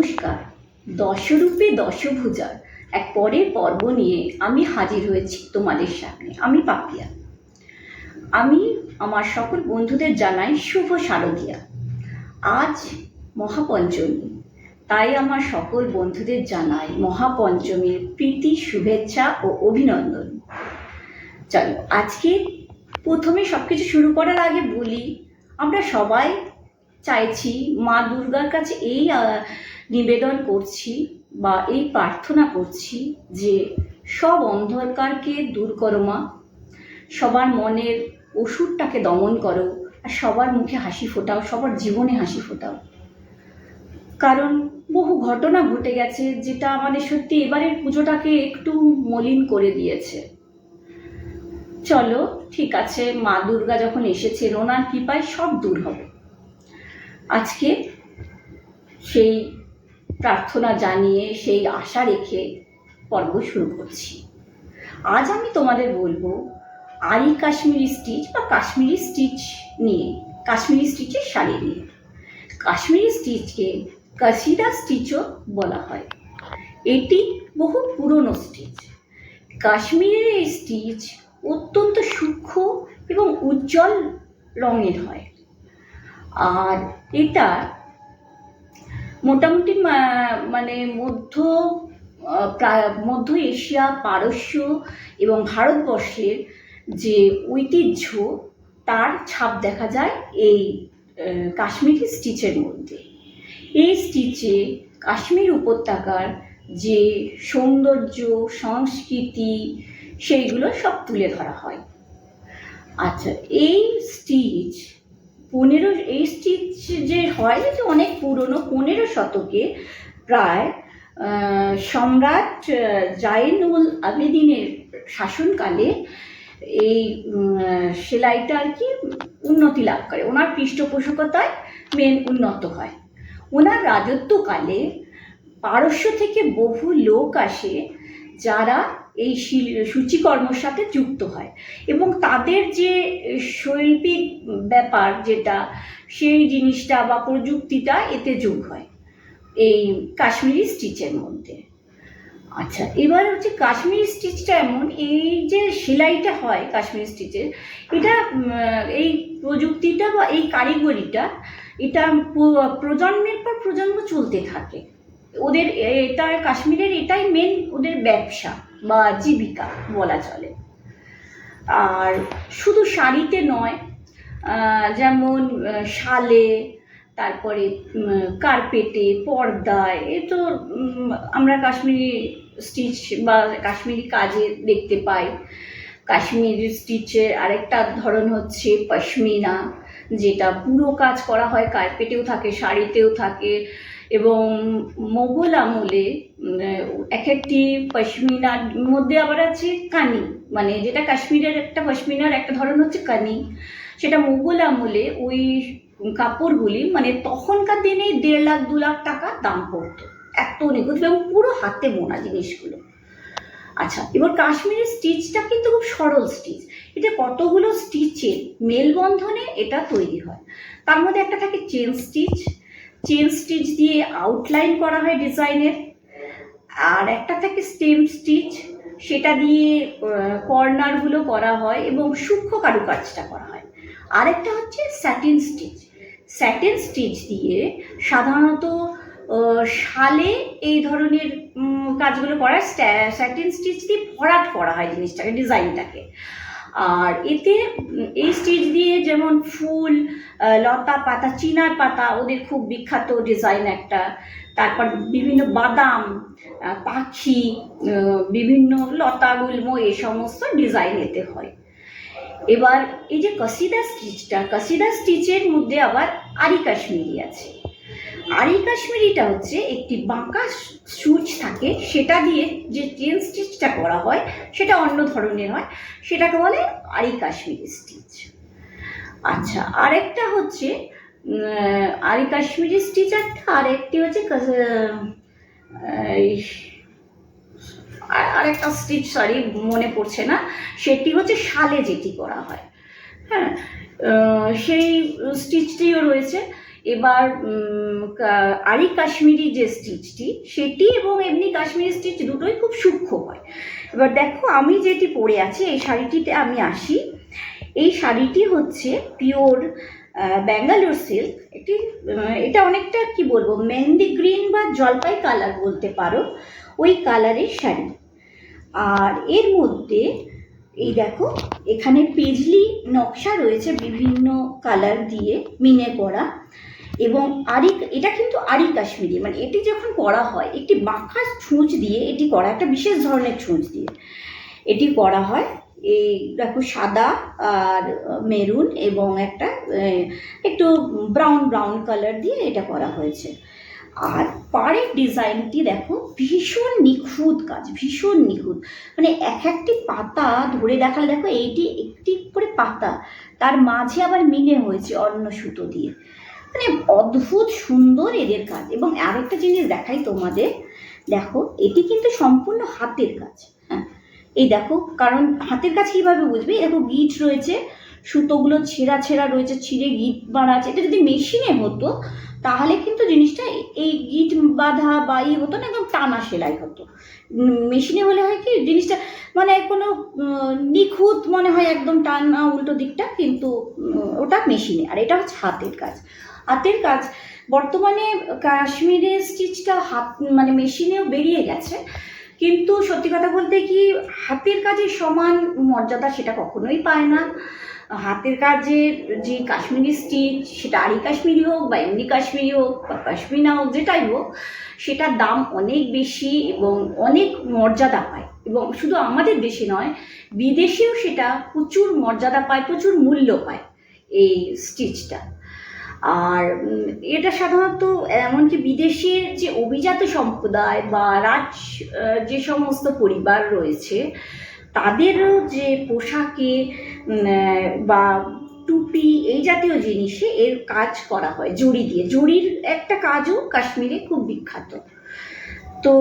নমস্কার। দশরূপে দশভুজার এক পরের পর্ব নিয়ে আমি হাজির হয়েছি তোমাদের সামনে। আমি পাপিয়া। আমি আমার সকল বন্ধুদের জানাই শুভ শারদিয়া। আজ মহাপঞ্চমী। তাই আমার সকল বন্ধুদের জানাই মহাপঞ্চমীর প্রীতি, শুভেচ্ছা ও অভিনন্দন। চলো, আজকে প্রথমে সব কিছু শুরু করার আগে বলি, আমরা সবাই চাইছি মা দুর্গার কাছে এই নিবেদন করছি বা এই প্রার্থনা করছি যে সব অন্ধকারকে দূর করো মা। সবার মনের ওষুধটাকে দমন করো আর সবার মুখে হাসি ফোটাও, সবার জীবনে হাসি ফোটাও। কারণ বহু ঘটনা ঘটে গেছে যেটা আমাদের সত্যি এবারের পুজোটাকে একটু মলিন করে দিয়েছে। চলো, ঠিক আছে, মা দুর্গা যখন এসেছে ওনার কৃপায় সব দূর হবে। আজকে সেই প্রার্থনা জানিয়ে সেই আশা রেখে পর্ব শুরু করছি। আজ আমি তোমাদের বলব আরি কাশ্মীরি স্টিচ বা কাশ্মীরি স্টিচ নিয়ে, কাশ্মীরি স্টিচের শাড়ি নিয়ে। কাশ্মীরি স্টিচকে কাশিদা স্টিচও বলা হয়। এটি বহু পুরনো স্টিচ। কাশ্মীরের এই স্টিচ অত্যন্ত সূক্ষ্ম এবং উজ্জ্বল রঙের হয়। আর এটা মোটামুটি মানে মধ্য মধ্য এশিয়া, পারস্য এবং ভারতবর্ষের যে ঐতিহ্য, তার ছাপ দেখা যায় এই কাশ্মীরি স্টিচের মধ্যে। এই স্টিচে কাশ্মীর উপত্যকার যে সৌন্দর্য, সংস্কৃতি, সেইগুলো সব তুলে ধরা হয়। আচ্ছা এই স্টিচ পনেরো, এই স্টিচ যে হয় যে অনেক পুরনো, পনেরো শতকে প্রায় সম্রাট জাইনুল আবেদিনের শাসনকালে এই সেলাইটা আর কি উন্নতি লাভ করে। ওনার পৃষ্ঠপোষকতায় মেন উন্নত হয়। ওনার রাজত্বকালে পারস্য থেকে বহু লোক আসে যারা এই শিল- সূচিকর্মর সাথে যুক্ত হয়। এবং তাদের যে শৈল্পিক ব্যাপার যেটা, সেই জিনিসটা বা প্রযুক্তিটা এতে যোগ হয় এই কাশ্মীরি স্টিচের মধ্যে। আচ্ছা এবার হচ্ছে কাশ্মীরি স্টিচটা এমন, এই যে সেলাইটা হয় কাশ্মীরি স্টিচের, এটা এই প্রযুক্তিটা বা এই কারিগরিটা, এটা প্রজন্মের পর প্রজন্ম চলতে থাকে। ওদের এটা কাশ্মীরের এটাই মেন ওদের ব্যবসা বা জীবিকা বলা চলে। আর শুধু শাড়িতে নয় যেমন শালে, তারপরে কার্পেটে, পর্দায়, এ তো আমরা কাশ্মীরি স্টিচ বা কাশ্মীরি কাজে দেখতে পাই। কাশ্মীরি স্টিচের আরেকটা ধরন হচ্ছে পশমিনা যেটা পুরো কাজ করা হয় কার্পেটেও থাকে, শাড়িতেও থাকে এবং মোগল আমলে এক একটি পশমিনার মধ্যে আবার আছে কানি মানে যেটা কাশ্মীরের একটা পশমিনার, একটা ধরন হচ্ছে কানি। সেটা মোগল আমলে ওই কাপড়গুলি মানে তখনকার দিনে দেড় লাখ, দু লাখ টাকা দাম পড়তো। এত নিখুঁত এবং পুরো হাতে বোনা জিনিসগুলো। আচ্ছা এবার কাশ্মীরি স্টিচটা কিন্তু খুব সরল স্টিচ। এটা কতগুলো স্টিচের মেলবন্ধনে এটা তৈরি হয়? তার মধ্যে একটা থাকে চেন স্টিচ। চেন স্টিচ দিয়ে আউটলাইন করা হয় ডিজাইনের। আর একটা থাকে স্টেম স্টিচ সেটা দিয়ে কর্নারগুলো করা হয় এবং সূক্ষ্ম কারুকাজটা করা হয়। আরেকটা হচ্ছে স্যাটিন স্টিচ স্যাটিন স্টিচ দিয়ে সাধারণত শালে এই ধরনের কাজগুলো করা স্যাটিন স্টিচ দিয়ে ভরাট করা হয় জিনিসটাকে, ডিজাইনটাকে। আর এতে এই স্টিচ দিয়ে যেমন ফুল লতা পাতা, চিনার পাতা, ওদের খুব বিখ্যাত ডিজাইন একটা। তারপর বিভিন্ন বাদাম পাখি বিভিন্ন লতা, গুল্ম, এই সমস্ত ডিজাইন এতে হয়। এবার এই যে কসিদা স্টিচটা কসিদা স্টিচের মধ্যে আবার আরি কাশ্মীরি আছে। আরি কাশ্মীরিটা হচ্ছে একটি বাঁকা সুচ থাকে, সেটা দিয়ে যে চেন স্টিচটা করা হয়, সেটা অন্য ধরনের হয়, সেটাকে বলে আরি কাশ্মীরি স্টিচ আচ্ছা আরেকটা হচ্ছে আরি কাশ্মীরি স্টিচ একটা আরেকটি হচ্ছে এই আরেকটা স্টিচ সরি মনে পড়ছে না, সেটি হচ্ছে শালে যেটি করা হয়। হ্যাঁ সেই স্টিচটিও রয়েছে। এবার আরি কাশ্মীরি যে স্টিচটি, সেটি এবং এমনি কাশ্মীরি স্টিচ দুটোই খুব সূক্ষ্ম হয়। এবার দেখো, আমি যেটি পরে আছি, এই শাড়িটিতে আমি আসি। এই শাড়িটি হচ্ছে পিওর ব্যাঙ্গালোর সিল্ক। এটি এটা অনেকটা কি বলব, মেহেন্দি গ্রিন বা জলপাই কালার বলতে পারো, ওই কালারের শাড়ি। আর এর মধ্যে, এই দেখো, এখানে পেজলি নকশা রয়েছে বিভিন্ন কালার দিয়ে মিনে করা। এবং আরি এটা কিন্তু আরি কাশ্মীরি মানে এটি যখন করা হয়, একটি বাঁকা ছুঁচ দিয়ে এটি করা, একটা বিশেষ ধরনের ছুঁচ দিয়ে এটি করা হয়। এই দেখো, সাদা আর মেরুন এবং একটা একটু ব্রাউন ব্রাউন কালার দিয়ে এটা করা হয়েছে। আর পাড়ের ডিজাইনটি দেখো, ভীষণ নিখুঁত কাজ, ভীষণ নিখুঁত। মানে এক একটি পাতা ধরে দেখালে, দেখো, এইটি একটি করে পাতা, তার মাঝে আবার মিনে হয়েছে অন্য সুতো দিয়ে। মানে অদ্ভুত সুন্দর এদের কাজ। এবং আরেকটা জিনিস দেখাই তোমাদের। দেখো, এটি কিন্তু সম্পূর্ণ হাতের কাজ হ্যাঁ? এই দেখো, কারণ হাতের কাজ কীভাবে বুঝবে? দেখো, গিট রয়েছে, সুতোগুলো ছেঁড়া ছেঁড়া রয়েছে, ছিঁড়ে গিট বাঁধা আছে। এটা যদি মেশিনে হতো, তাহলে কিন্তু জিনিসটা এই গিট বাঁধা বা ই হতো না, একদম টানা সেলাই হতো। মেশিনে হলে হয় কি, জিনিসটা মানে কোনো নিখুঁত মনে হয় একদম টানা উল্টো দিকটা, কিন্তু ওটা মেশিনে। আর এটা হচ্ছে হাতের কাজ। হাতের কাজ, বর্তমানে কাশ্মীরের স্টিচটা হাত মানে মেশিনেও বেরিয়ে গেছে। কিন্তু সত্যি কথা বলতে কি, হাতের কাজের সমান মর্যাদা সেটা কখনোই পায় না। হাতের কাজের যে কাশ্মীরি স্টিচ, সেটা আরি কাশ্মীরি হোক বা এমনি কাশ্মীরি হোক বা কাশ্মীনা হোক, যেটাই হোক, সেটার দাম অনেক বেশি এবং অনেক মর্যাদা পায়। এবং শুধু আমাদের দেশে নয়, বিদেশেও সেটা প্রচুর মর্যাদা পায়, প্রচুর মূল্য পায় এই স্টিচটা। আর এটা সাধারণত এমনকি বিদেশের যে অভিজাত সম্প্রদায় বা রাজ যে সমস্ত পরিবার রয়েছে, তাদেরও যে পোশাকে বা টুপি এই জাতীয় জিনিসে এর কাজ করা হয়, জড়ি দিয়ে। জড়ির একটা কাজও কাশ্মীরে খুব বিখ্যাত। তো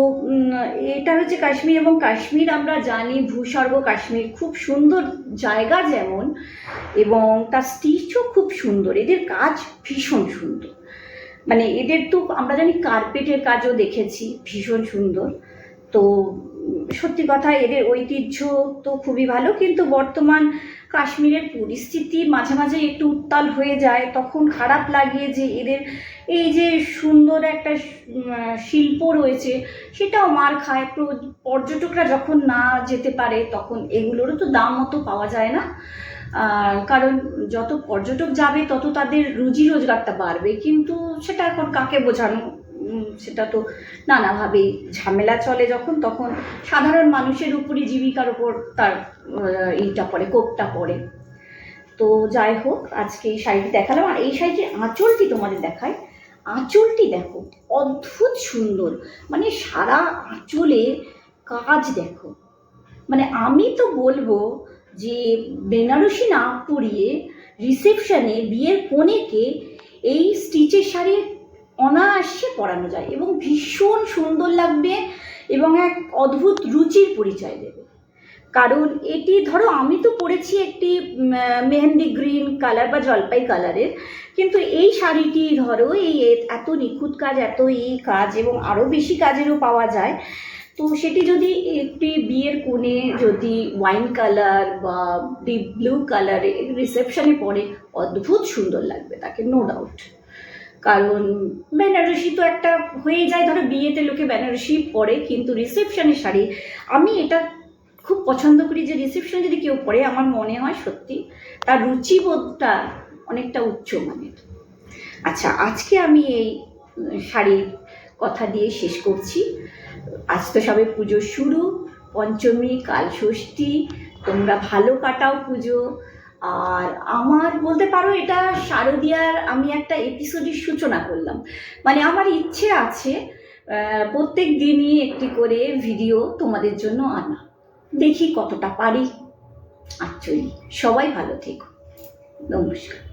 এটা হচ্ছে কাশ্মীর এবং কাশ্মীর আমরা জানি ভূস্বর্গ কাশ্মীর। খুব সুন্দর জায়গা যেমন এবং তার স্টিচও খুব সুন্দর। এদের কাজ ভীষণ সুন্দর। মানে এদের তো আমরা জানি কার্পেটের কাজও দেখেছি, ভীষণ সুন্দর। তো সত্যি কথা, এদের ঐতিহ্য তো খুবই ভালো, কিন্তু বর্তমান কাশ্মীরের পরিস্থিতি মাঝে মাঝে একটু উত্তাল হয়ে যায়। তখন খারাপ লাগে যে এদের এই যে সুন্দর একটা শিল্প রয়েছে, সেটাও মার খায়। পর্যটকরা যখন না যেতে পারে, তখন এগুলোরও তো দাম মতো পাওয়া যায় না। কারণ যত পর্যটক যাবে, তত তাদের রুজি রোজগারটা বাড়বে। কিন্তু সেটা এখন কাকে বোঝানো সেটা তো নানাভাবেই ঝামেলা চলে যখন, তখন সাধারণ মানুষের উপরই জীবিকার উপর তার ইটা পড়ে, কোপটা পড়ে। তো যাই হোক, আজকে এই শাড়িটি দেখালাম। আর এই শাড়িটির আঁচলটি তোমাদের দেখায় আঁচলটি দেখো, অদ্ভুত সুন্দর। মানে সারা আঁচলে কাজ দেখো। মানে আমি তো বলব যে বেনারসি না পরিয়ে রিসেপশনে বিয়ের কনেকে এই স্টিচের শাড়ি অনায়াসে পরানো যায় এবং ভীষণ সুন্দর লাগবে এবং এক অদ্ভুত রুচির পরিচয় দেবে। কারণ এটি ধরো, আমি তো পরেছি একটি মেহেন্দি গ্রিন কালার বা জলপাই কালারের, কিন্তু এই শাড়িটি ধরো, এই এত নিখুঁত কাজ, এত এই কাজ এবং আরও বেশি কাজেরও পাওয়া যায়। তো সেটি যদি একটি বিয়ের কোণে যদি ওয়াইন কালার বা ডিপ ব্লু কালারে রিসেপশনে পরে অদ্ভুত সুন্দর লাগবে তাকে নো ডাউট কারণ বেনারসি তো একটা হয়ে যায়, ধরো বিয়েতে লোকে বেনারসি পরে, কিন্তু রিসেপশনের শাড়ি, আমি এটা খুব পছন্দ করি যে রিসেপশন যদি কেউ পরে, আমার মনে হয় সত্যি তার রুচিবোধটা অনেকটা উচ্চ মানের। আচ্ছা আজকে আমি এই শাড়ির কথা দিয়ে শেষ করছি। আজ তো সবে পুজো শুরু, পঞ্চমী কাল ষষ্ঠী তোমরা ভালো কাটাও পুজো। আর আমার, বলতে পারো এটা শারদিয়ার আমি একটা এপিসোডের সূচনা করলাম। মানে আমার ইচ্ছে আছে প্রত্যেক দিনই একটি করে ভিডিও তোমাদের জন্য আনা। দেখি কতটা পারি। অ্যাকচুয়ালি সবাই ভালো থেকো। নমস্কার।